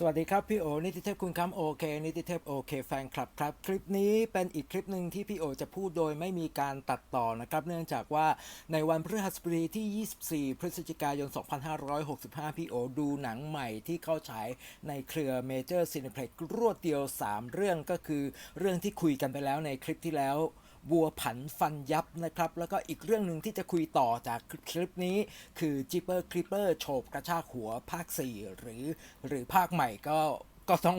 สวัสดีครับ พี่โอนิติเทพคุณคำโอเคนิติเทพโอเคแฟนคลับครับ คลิปนี้เป็นอีกคลิปหนึ่งที่พี่โอจะพูดโดยไม่มีการตัดต่อนะครับ เนื่องจากว่าในวันพฤหัสบดีที่ 24 พฤศจิกายน 2565 พี่โอดูหนังใหม่ที่เข้าฉายในเครือเมเจอร์ซีนิเพล็กรวดเดียว 3 เรื่องก็คือ เรื่องที่คุยกันไปแล้วในคลิปที่แล้ว บัวผันฟันยับนะครับ แล้วก็อีกเรื่องหนึ่งที่จะคุยต่อจากคลิปนี้ คือ Jeeper Creeper โฉบกระชากหัวภาค 4 หรือหรือภาคใหม่ก็ก็ต้อง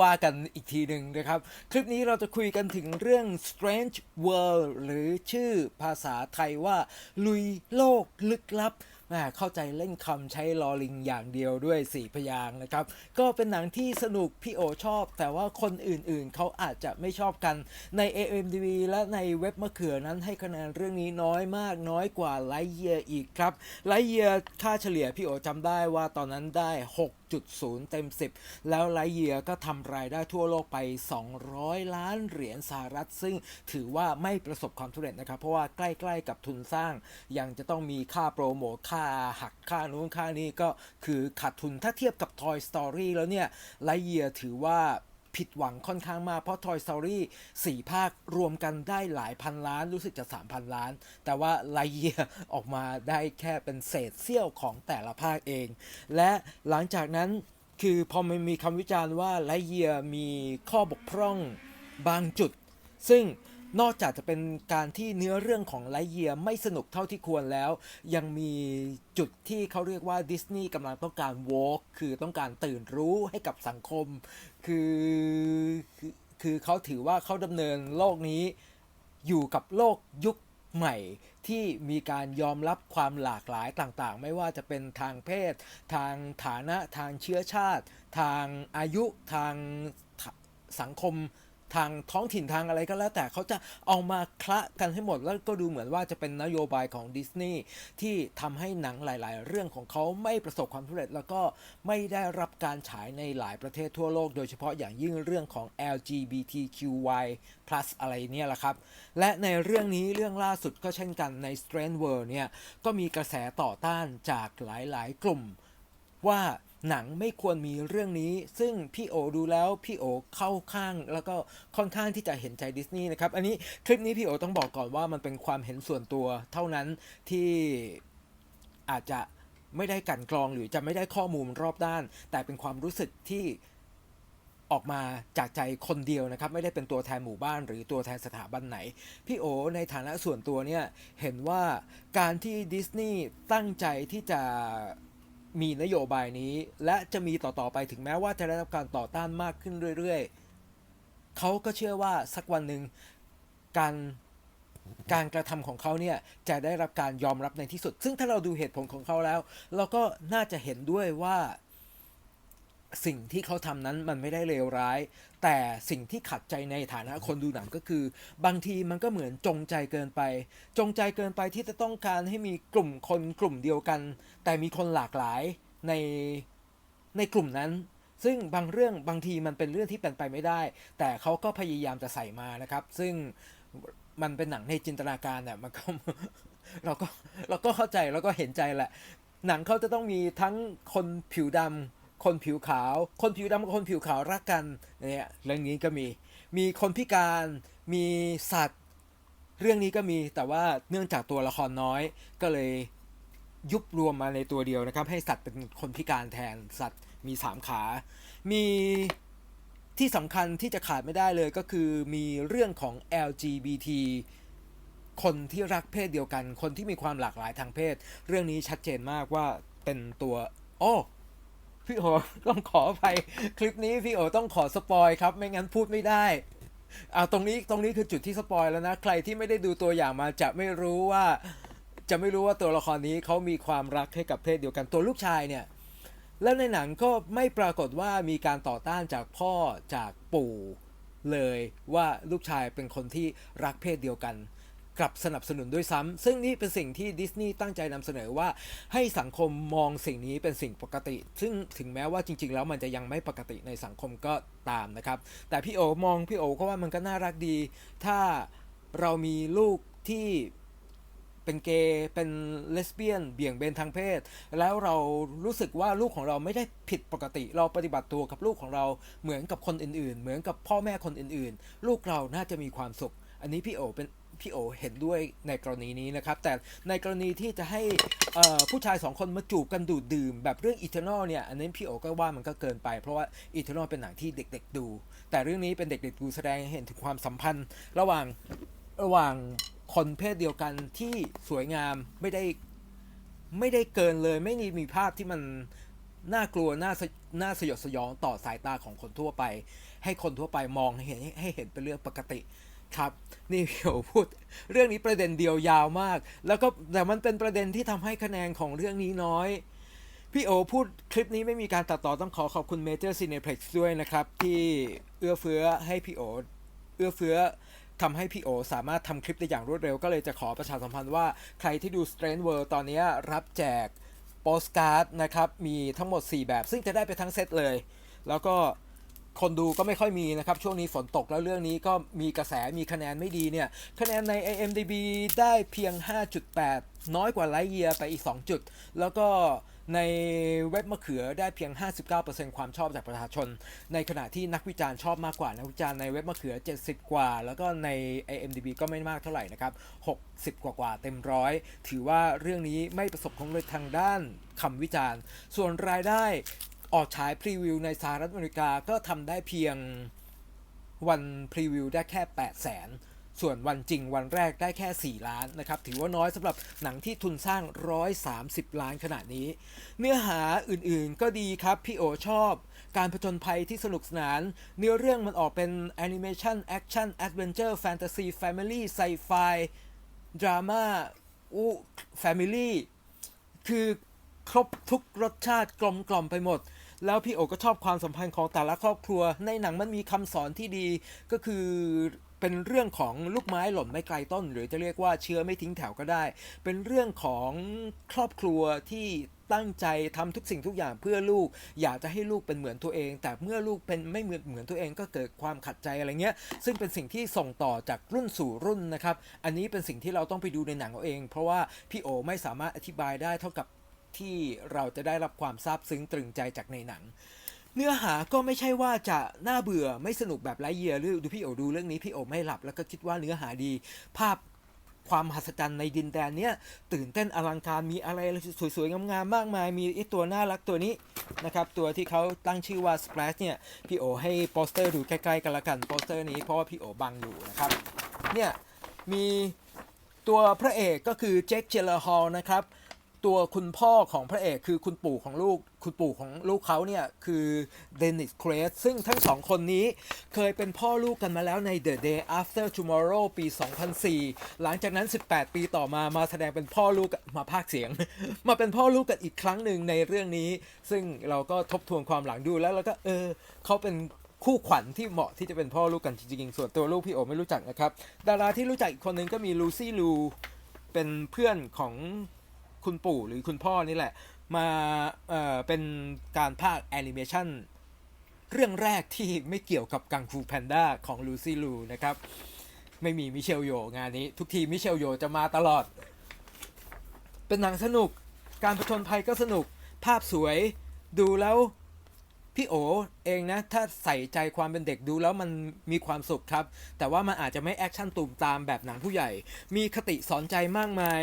ว่ากันอีกทีหนึ่งนะครับ คลิปนี้เราจะคุยกันถึงเรื่อง Strange World หรือชื่อภาษาไทยว่า ลุยโลกลึกลับ เข้าใจเล่นคำใช้ลอลิงอย่างเดียวด้วยสี่พยางนะครับ ก็เป็นหนังที่สนุกพี่โอชอบ แต่ว่าคนอื่นๆ เขาอาจจะไม่ชอบกันใน AMDB และในเว็บมะเขือนั้นให้คะแนนเรื่องนี้น้อยมากน้อยกว่าไลเยียอีกครับไลเยียค่าเฉลี่ยพี่โอจำได้ว่าตอนนั้นได้6.0 เต็ม 10 แล้วไลเยียก็ทำรายได้ทั่วโลกไป 200 ล้านเหรียญสหรัฐ ซึ่งถือว่าไม่ประสบความสำเร็จนะครับ เพราะว่าใกล้ๆกับทุนสร้าง ยังจะต้องมีค่าโปรโมทค่าหักค่านู้นค่านี้ก็คือขาดทุนถ้าเทียบกับ Toy Story แล้วเนี่ยไลเยียถือว่าผิดหวังค่อนข้างมากเพราะ Toy Story 4 ภาครวมกันได้หลายพันล้านรู้สึกจะ 3,000 ล้าน แต่ว่าไลเยียออกมาได้แค่เป็นเศษเสี้ยวของแต่ละภาคเอง และหลังจากนั้นคือพอมันมีคำวิจารณ์ว่าไลเยียมีข้อบกพร่องบางจุด ซึ่ง นอกจากจะเป็นการที่เนื้อเรื่องของไลเยียไม่สนุกเท่าที่ควรแล้ว ยังมีจุดที่เขาเรียกว่าดิสนีย์กำลังต้องการวอล์กคือต้องการตื่นรู้ให้กับสังคม คือคือคือเขาถือว่าเขาดำเนินโลกนี้อยู่กับโลกยุคใหม่ที่มีการยอมรับความหลากหลายต่างๆ ไม่ว่าจะเป็นทางเพศ ทางฐานะทางเชื้อชาติ ทางอายุทางสังคม ทางท้องถิ่นทางอะไรก็แล้วแต่เขาจะเอามาคละกันให้หมดแล้วก็ดูเหมือนว่าจะเป็นนโยบายของดิสนีย์ที่ทำให้หนังหลาย ๆ เรื่องของเขาไม่ประสบความสำเร็จ แล้วก็ไม่ได้รับการฉายในหลายประเทศทั่วโลก โดยเฉพาะอย่างยิ่งเรื่องของ LGBTQY+ อะไรเนี่ยแหละครับ และในเรื่องนี้เรื่องล่าสุดก็เช่นกันใน Strange World เนี่ยก็มีกระแสต่อต้านจากหลาย ๆ กลุ่มว่า หนังไม่ควรมีเรื่องนี้ ซึ่งพี่โอดูแล้วพี่โอเข้าข้าง แล้วก็ค่อนข้างที่จะเห็นใจดิสนีย์นะครับอันนี้คลิปนี้พี่โอต้องบอกก่อนว่ามันเป็นความเห็นส่วนตัวเท่านั้นที่อาจจะไม่ได้กันกรองหรือจะไม่ได้ข้อมูลรอบด้าน แต่เป็นความรู้สึกที่ออกมาจากใจคนเดียวนะครับ ไม่ได้เป็นตัวแทนหมู่บ้านหรือตัวแทนสถาบันไหน พี่โอในฐานะส่วนตัวเนี่ย เห็นว่าการที่ดิสนีย์ตั้งใจที่จะ มีนโยบายนี้และจะมีต่อๆไปถึงแม้ว่าจะได้รับการต่อต้านมากขึ้นเรื่อยๆ เขาก็เชื่อว่าสักวันหนึ่งการการกระทำของเขาเนี่ยจะได้รับการยอมรับในที่สุด ซึ่งถ้าเราดูเหตุผลของเขาแล้ว เราก็น่าจะเห็นด้วยว่า สิ่งที่เขาทำนั้นมันไม่ได้เลวร้าย แต่สิ่งที่ขัดใจในฐานะคนดูหนังก็คือ บางทีมันก็เหมือนจงใจเกินไป จงใจเกินไปที่จะต้องการให้มีกลุ่มคนกลุ่มเดียวกัน แต่มีคนหลากหลายในในกลุ่มนั้น ซึ่งบางเรื่องบางทีมันเป็นเรื่องที่เป็นไปไม่ได้ แต่เขาก็พยายามจะใส่มานะครับ ซึ่งมันเป็นหนังในจินตนาการเนี่ยมันก็เราก็เราก็เข้าใจแล้วก็เห็นใจแหละ หนังเขาจะต้องมีทั้งคนผิวดำ คนผิวขาว คนผิวดำกับคนผิวขาวรักกันเนี่ยเรื่องนี้ก็มี มีคนพิการ มีสัตว์ เรื่องนี้ก็มีแต่ว่าเนื่องจากตัวละครน้อย ก็เลยยุบรวมมาในตัวเดียวนะครับ ให้สัตว์เป็นคนพิการแทนสัตว์มีสามขา มีที่สำคัญที่จะขาดไม่ได้เลยก็คือมีเรื่องของ LGBT คนที่รักเพศเดียวกัน คนที่มีความหลากหลายทางเพศ เรื่องนี้ชัดเจนมากว่าเป็นตัว โอ้ พี่โอต้องขออภัยคลิปนี้พี่โอต้องขอสปอยครับ ไม่งั้นพูดไม่ได้เอาตรงนี้ตรงนี้คือจุดที่สปอยแล้วนะ ใครที่ไม่ได้ดูตัวอย่างมาจะไม่รู้ว่า จะไม่รู้ว่าตัวละครนี้เขามีความรักให้กับเพศเดียวกันตัวลูกชายเนี่ย แล้วในหนังก็ไม่ปรากฏว่ามีการต่อต้านจากพ่อจากปู่เลยว่าลูกชายเป็นคนที่รักเพศเดียวกัน กลับสนับสนุนด้วยซ้ำซึ่งนี่เป็นสิ่งที่ดิสนีย์ตั้งใจนำเสนอว่าให้สังคมมองสิ่งนี้เป็นสิ่งปกติ ซึ่งถึงแม้ว่าจริง ๆ แล้วมันจะยังไม่ปกติในสังคมก็ตามนะครับ แต่พี่โอมองพี่โอก็ว่ามันก็น่ารักดี ถ้าเรามีลูกที่เเป็นเกย์เป็นเลสเบี้ยน เบี่ยงเบนทางเพศ แล้วเรารู้สึกว่าลูกของเราไม่ได้ผิดปกติ เราปฏิบัติตัวกับลูกของเราเหมือนกับคนอื่นๆ เหมือนกับพ่อแม่คนอื่นๆ ลูกเราน่าจะมีความสุข อันนี้พี่โอเป็นพี่โอเห็นด้วยในกรณีนี้นะครับ แต่ในกรณีที่จะให้ผู้ชายสองคนมาจูบกันดูดดื่ม แบบเรื่องอีเทอร์นอลเนี่ย อันนี้พี่โอก็ว่ามันก็เกินไป เพราะว่าอีเทอร์นอลเป็นหนังที่เด็ก ๆ ดู แต่เรื่องนี้เป็นเด็กๆดูแสดงให้เห็นถึงความสัมพันธ์ ระหว่างระหว่างคนเพศเดียวกันที่สวยงามไม่ได้ไม่ได้เกินเลย ไม่มีมีภาพที่มันน่ากลัวน่าสน่าสยดสยองต่อสายตาของคนทั่วไป ให้คนทั่วไปมองให้เห็นให้เห็นเป็นเรื่องปกติ ครับนี่พี่โอพูดเรื่องนี้ประเด็นเดียวยาวมาก แล้วก็แต่มันเป็นประเด็นที่ทำให้คะแนนของเรื่องนี้น้อย พี่โอพูดคลิปนี้ไม่มีการตัดต่อต้องขอขอบคุณ Major Cineplex ด้วยนะครับ ที่เอื้อเฟื้อให้พี่โอเอื้อเฟื้อทำให้พี่โอสามารถทำคลิปได้อย่างรวดเร็ว ก็เลยจะขอประชาสัมพันธ์ว่าใครที่ดู Strange World ตอนนี้รับแจกโปสการ์ดนะครับ มีทั้งหมด 4 แบบ ซึ่งจะได้ไปทั้งเซตเลย แล้วก็ คนดูก็ไม่ค่อยมีนะครับ ช่วงนี้ฝนตกแล้วเรื่องนี้ก็มีกระแสมีคะแนนไม่ดีเนี่ย คะแนนใน IMDb ได้เพียง 5.8 น้อยกว่าไลเยียไปอีก 2 จุด แล้วก็ในเว็บมะเขือได้เพียง 59%ความชอบจากประชาชน ในขณะที่นักวิจารณ์ชอบมากกว่า นักวิจารณ์ในเว็บมะเขือ 70 กว่า แล้วก็ใน IMDb ก็ไม่มากเท่าไหร่นะครับ 60 กว่ากว่าเต็มร้อย ถือว่าเรื่องนี้ไม่ประสบความสำเร็จทางด้านคำวิจารณ์ ส่วนรายได้ ออกฉายพรีวิวในสหรัฐอเมริกาก็ทำได้เพียงวันพรีวิวได้แค่ 8 0 0แสนส่วนวันจริงวันแรกได้แค่ 4 ล้านนะครับ ถือว่าน้อยสำหรับหนังที่ทุนสร้าง 130 ล้านขนาดนี้ เนื้อหาอื่นๆก็ดีครับ พี่โอชอบ การผจญภัยที่สนุกสนาน เนื้อเรื่องมันออกเป็นแอนิเมชันแอคชั่นแอดเวนเจอร์แฟนตาซีแฟมิลี่ไซไฟดราม่าอู้แฟมิลี่คือครบทุกรสชาติกลมกล่อมไปหมด แล้วพี่โอก็ชอบความสัมพันธ์ของแต่ละครอบครัว ในหนังมันมีคำสอนที่ดีก็คือเป็นเรื่องของลูกไม้หล่นไม่ไกลต้น หรือจะเรียกว่าเชื้อไม่ทิ้งแถวก็ได้ เป็นเรื่องของครอบครัวที่ตั้งใจทำทุกสิ่งทุกอย่างเพื่อลูก อยากจะให้ลูกเป็นเหมือนตัวเอง แต่เมื่อลูกเป็นไม่เหมือนเหมือนตัวเองก็เกิดความขัดใจอะไรเงี้ย ซึ่งเป็นสิ่งที่ส่งต่อจากรุ่นสู่รุ่นนะครับ อันนี้เป็นสิ่งที่เราต้องไปดูในหนังเอาเอง เพราะว่าพี่โอไม่สามารถอธิบายได้เท่ากับ ที่เราจะได้รับความซาบซึ้งตรึงใจจากในหนัง เนื้อหาก็ไม่ใช่ว่าจะน่าเบื่อไม่สนุกแบบไร้เยียหรือดูพี่โอดูเรื่องนี้พี่โอไม่หลับ แล้วก็คิดว่าเนื้อหาดี ภาพความมหัศจรรย์ในดินแดนเนี้ยตื่นเต้นอลังการมีอะไรสวยๆ งามๆ มากมาย มีไอตัวน่ารักตัวนี้นะครับ ตัวที่เขาตั้งชื่อว่า Splash เนี่ย พี่โอให้โปสเตอร์ดูใกล้ๆ กันละกันโปสเตอร์นี้เพราะว่าพี่โอบังอยู่นะครับ เนี่ย มีตัวพระเอกก็คือเจคเจลฮอลนะครับ ตัวคุณพ่อของพระเอกคือคุณปู่ของลูก คุณปู่ของลูกเขาเนี่ยคือเดนิสเครสซึ่งทั้งสองคนนี้เคยเป็นพ่อลูกกันมาแล้วใน The Day After Tomorrow ปี 2004 หลังจากนั้น 18 ปีต่อมามาแสดงเป็นพ่อลูกกันมาพากย์เสียง มาเป็นพ่อลูกกันอีกครั้งหนึ่งในเรื่องนี้ ซึ่งเราก็ทบทวนความหลังดูแล้วเราก็เออเขาเป็นคู่ขวัญที่เหมาะที่จะเป็นพ่อลูกกันจริงๆ ส่วนตัวลูกพี่โอไม่รู้จักนะครับ ดาราที่รู้จักอีกคนหนึ่งก็มีลูซี่ลูเป็นเพื่อนของ คุณปู่หรือคุณพ่อนี่แหละ มาเอ่อเป็นการภาคแอนิเมชันเรื่องแรกที่ไม่เกี่ยวกับกังฟูแพนด้าของลูซี่ลูนะครับ ไม่มีมิเชลโยงานนี้ ทุกทีมิเชลโยจะมาตลอด เป็นหนังสนุก การผจญภัยก็สนุก ภาพสวย ดูแล้ว พี่โอเองนะ ถ้าใส่ใจความเป็นเด็กดูแล้วมันมีความสุขครับ แต่ว่ามันอาจจะไม่แอคชั่นตูมตามแบบหนังผู้ใหญ่ มีคติสอนใจมากมาย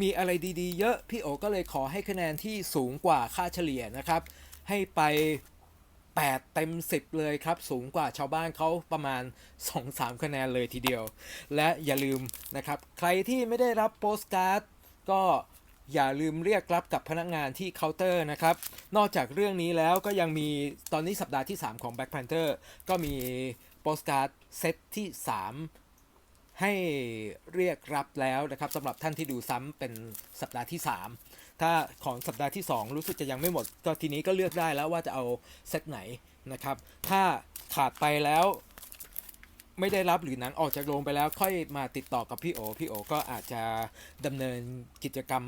มีอะไรดีๆ เยอะ พี่โอก็เลยขอให้คะแนนที่สูงกว่าค่าเฉลี่ยนะครับ ให้ไป8เต็ม 10 เลยครับ สูงกว่าชาวบ้านเขาประมาณ 2-3 คะแนนเลยทีเดียว และอย่าลืมนะครับ ใครที่ไม่ได้รับโปสการ์ดก็ อย่าลืมเรียกรับกับพนักงานที่เคาน์เตอร์นะครับ นอกจากเรื่องนี้แล้วก็ยังมีตอนนี้สัปดาห์ที่ 3 ของ Black Panther ก็มีโปสการ์ดเซตที่ 3 ให้เรียกรับแล้วนะครับสำหรับท่านที่ดูซ้ำเป็นสัปดาห์ที่ 3 ถ้าของสัปดาห์ที่ 2 รู้สึกจะยังไม่หมดก็ทีนี้ก็เลือกได้แล้วว่าจะเอาเซตไหนนะครับ ถ้าขาดไปแล้ว ไม่ได้รับหรือหนังออกจากโรงไปแล้วค่อยมาติดต่อกับพี่โอพี่โอก็อาจจะดำเนินกิจกรรม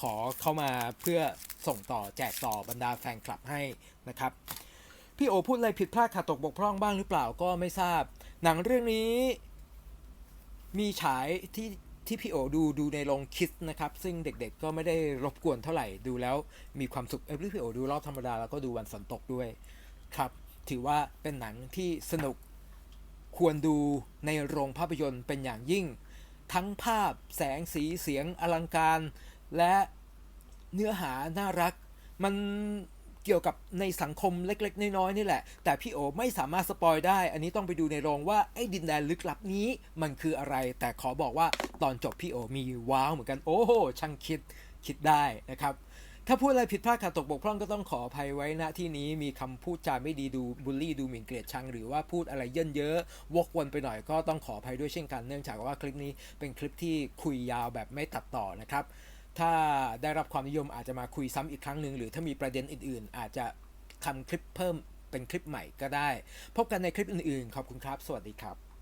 ขอเข้ามาเพื่อส่งต่อแจกต่อบรรดาแฟนคลับให้นะครับพี่โอพูดอะไรผิดพลาดขาดตกบกพร่องบ้างหรือเปล่าก็ไม่ทราบ หนังเรื่องนี้มีฉายที่ที่พี่โอดูดูในโรงคิดนะครับ ซึ่งเด็กๆก็ไม่ได้รบกวนเท่าไหร่ดูแล้วมีความสุขเออพี่โอดูรอบธรรมดาแล้วก็ดูวันฝนตกด้วยครับ ถือว่าเป็นหนังที่สนุก ควรดูในโรงภาพยนตร์เป็นอย่างยิ่ง ทั้งภาพแสงสีเสียงอลังการ และเนื้อหาน่ารัก มันเกี่ยวกับในสังคมเล็ก ๆ น้อยๆนี่แหละ แต่พี่โอไม่สามารถสปอยได้ อันนี้ต้องไปดูในโรงว่าไอ้ดินแดนลึกลับนี้มันคืออะไร แต่ขอบอกว่าตอนจบพี่โอมีว้าวเหมือนกัน โอ้โหช่างคิดคิดได้นะครับ ถ้าพูดอะไรผิดพลาดขาดตกบกพร่องก็ต้องขออภัยไว้ณที่นี้มีคำพูดจาไม่ดีดูบูลลี่ดูหมิ่นเกลียดชัง หรือว่าพูดอะไรเยินเยอะวกวนไปหน่อยก็ต้องขออภัยด้วยเช่นกันเนื่องจากว่าคลิปนี้เป็นคลิปที่คุยยาวแบบไม่ตัดต่อนะครับ ถ้าได้รับความนิยมอาจจะมาคุยซ้ำอีกครั้งหนึ่งหรือถ้ามีประเด็นอื่น ๆ อาจจะทำคลิปเพิ่มเป็นคลิปใหม่ก็ได้ พบกันในคลิปอื่นๆ ขอบคุณครับ สวัสดีครับ